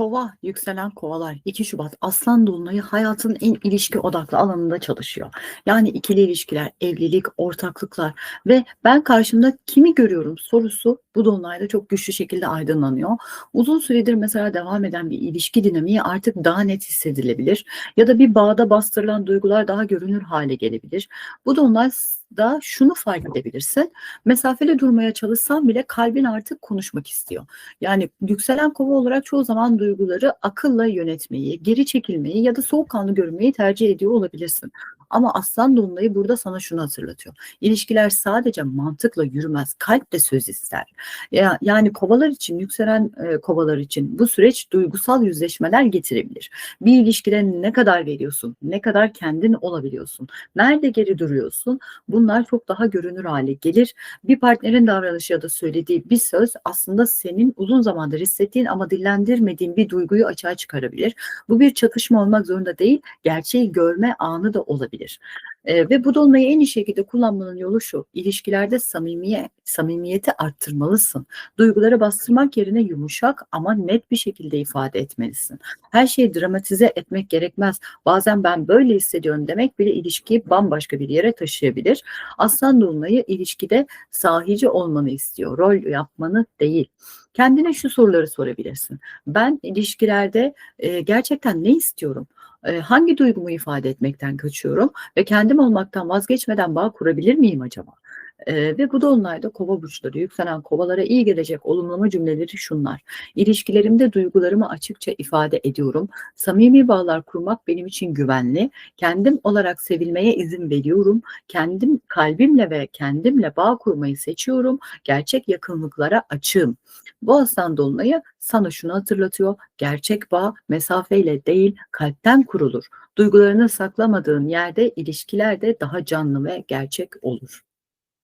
Kova, yükselen kovalar 2 Şubat Aslan Dolunay'ı hayatın en ilişki odaklı alanında çalışıyor. Yani ikili ilişkiler, evlilik, ortaklıklar ve ben karşımda kimi görüyorum sorusu bu dolunayda çok güçlü şekilde aydınlanıyor. Uzun süredir mesela devam eden bir ilişki dinamiği artık daha net hissedilebilir ya da bir bağda bastırılan duygular daha görünür hale gelebilir. Bu dolunay da şunu fark edebilirsin. Mesafeli durmaya çalışsan bile kalbin artık konuşmak istiyor. Yani yükselen kova olarak çoğu zaman duyguları akılla yönetmeyi, geri çekilmeyi ya da soğukkanlı görünmeyi tercih ediyor olabilirsin. Ama aslan dolunayı burada sana şunu hatırlatıyor. İlişkiler sadece mantıkla yürümez, kalp de söz ister. Ya, yani kovalar için, yükselen e, kovalar için bu süreç duygusal yüzleşmeler getirebilir. Bir ilişkide ne kadar veriyorsun, ne kadar kendin olabiliyorsun, nerede geri duruyorsun bunlar çok daha görünür hale gelir. Bir partnerin davranışı ya da söylediği bir söz aslında senin uzun zamandır hissettiğin ama dillendirmediğin bir duyguyu açığa çıkarabilir. Bu bir çatışma olmak zorunda değil, gerçeği görme anı da olabilir. E, ve bu dolunayı en iyi şekilde kullanmanın yolu şu, ilişkilerde samimiye, samimiyeti arttırmalısın. Duyguları bastırmak yerine yumuşak ama net bir şekilde ifade etmelisin. Her şeyi dramatize etmek gerekmez. Bazen ben böyle hissediyorum demek bile ilişkiyi bambaşka bir yere taşıyabilir. Aslan dolunayı ilişkide sahici olmanı istiyor, rol yapmanı değil. Kendine şu soruları sorabilirsin. Ben ilişkilerde e, gerçekten ne istiyorum? E, hangi duygumu ifade etmekten kaçıyorum ve kendim olmaktan vazgeçmeden bağ kurabilir miyim acaba? E, ve bu dolunayda kova burçları, yükselen kovalara iyi gelecek olumlama cümleleri şunlar. İlişkilerimde duygularımı açıkça ifade ediyorum. Samimi bağlar kurmak benim için güvenli. Kendim olarak sevilmeye izin veriyorum. Kendim kalbimle ve kendimle bağ kurmayı seçiyorum. Gerçek yakınlıklara açığım. Bu aslan dolunayı sana şunu hatırlatıyor. Gerçek bağ mesafeyle değil kalpten kurulur. Duygularını saklamadığın yerde ilişkiler de daha canlı ve gerçek olur.